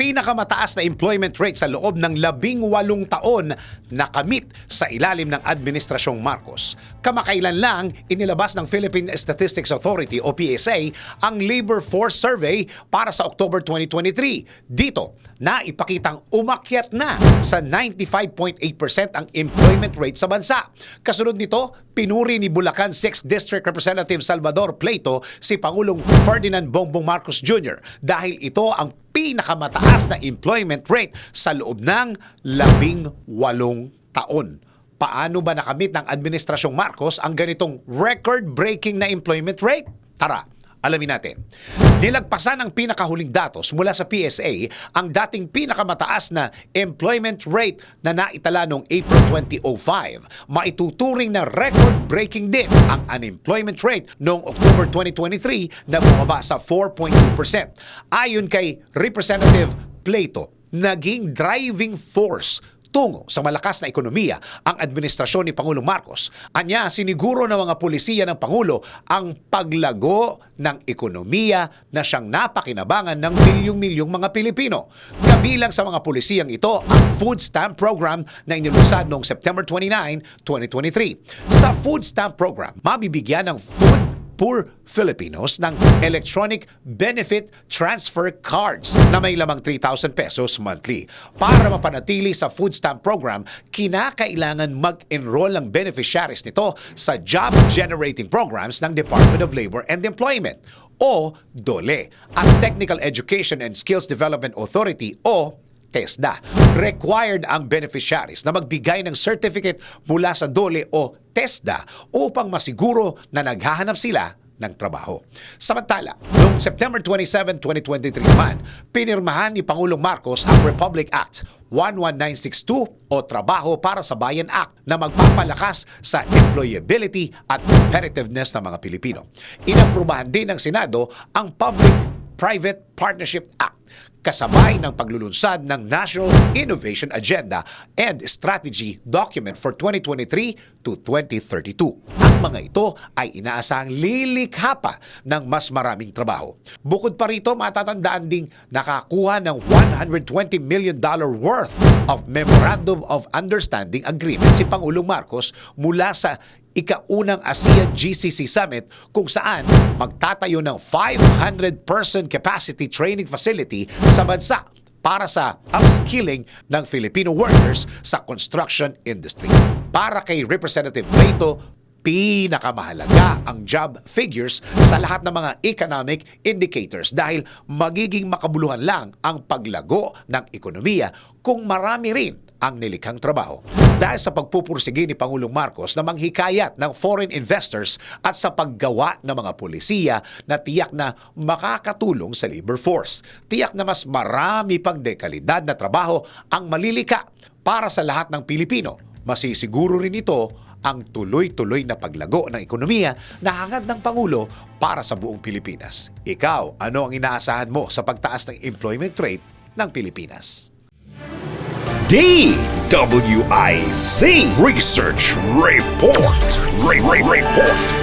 pinakamataas na employment rate sa loob ng labing walong taon na kamit sa ilalim ng Administrasyong Marcos. Kamakailan lang, inilabas ng Philippine Statistics Authority o PSA ang Labor Force Survey para sa October 2023. Dito, na ipakitang umakyat na sa 95.8% ang employment rate sa bansa. Kasunod nito, pinuri ni Bulacan 6th District Representative Salvador Plato si Pangulong Ferdinand Bongbong Marcos Jr. dahil ito ang pinakamataas na employment rate sa loob ng labing walong taon. Paano ba nakamit ng Administrasyong Marcos ang ganitong record-breaking na employment rate? Tara, alamin natin. Nilagpasan ng pinakahuling datos mula sa PSA ang dating pinakamataas na employment rate na naitala noong April 2005. Maituturing na record-breaking din ang unemployment rate noong October 2023 na bumaba sa 4.2%. Ayon kay Representative Plato, naging driving force tungo sa malakas na ekonomiya ang administrasyon ni Pangulong Marcos. Anya, siniguro ng mga pulisiya ng Pangulo ang paglago ng ekonomiya na siyang napakinabangan ng milyong-milyong mga Pilipino. Kabilang sa mga pulisiyang ito ang Food Stamp Program na inilusad noong September 29, 2023. Sa Food Stamp Program, mabibigyan ng food poor Filipinos ng electronic benefit transfer cards na may lamang 3,000 pesos monthly. Para mapanatili sa food stamp program, kinakailangan mag-enroll ang beneficiaries nito sa job-generating programs ng Department of Labor and Employment o DOLE at Technical Education and Skills Development Authority o TESDA. Required ang beneficiaries na magbigay ng certificate mula sa DOLE o TESDA upang masiguro na naghahanap sila ng trabaho. Samantala, noong September 27, 2023 naman, pinirmahan ni Pangulong Marcos ang Republic Act 11962 o Trabaho para sa Bayan Act na magpapalakas sa employability at competitiveness ng mga Pilipino. Inaprubahan din ng Senado ang Public-Private Partnership Act kasabay ng paglulunsad ng National Innovation Agenda and Strategy Document for 2023 to 2032. Ang mga ito ay inaasahang lilikha pa ng mas maraming trabaho. Bukod pa rito, matatandaan ding nakakuha ng $120 million worth of Memorandum of Understanding Agreement si Pangulong Marcos mula sa ikaunang ASEAN GCC Summit kung saan magtatayo ng 500-person capacity training facility sa bansa para sa upskilling ng Filipino workers sa construction industry. Para kay Representative Plato, pinakamahalaga ang job figures sa lahat ng mga economic indicators dahil magiging makabuluhan lang ang paglago ng ekonomiya kung marami rin ang nilikhang trabaho. Dahil sa pagpupursige ni Pangulong Marcos na manghikayat ng foreign investors at sa paggawa ng mga polisiya na tiyak na makakatulong sa labor force. Tiyak na mas marami pang dekalidad na trabaho ang malilika para sa lahat ng Pilipino. Masisiguro rin ito ang tuloy-tuloy na paglago ng ekonomiya na hangad ng Pangulo para sa buong Pilipinas. Ikaw, ano ang inaasahan mo sa pagtaas ng employment rate ng Pilipinas? DWIZ Research Report. Re- Re- Report.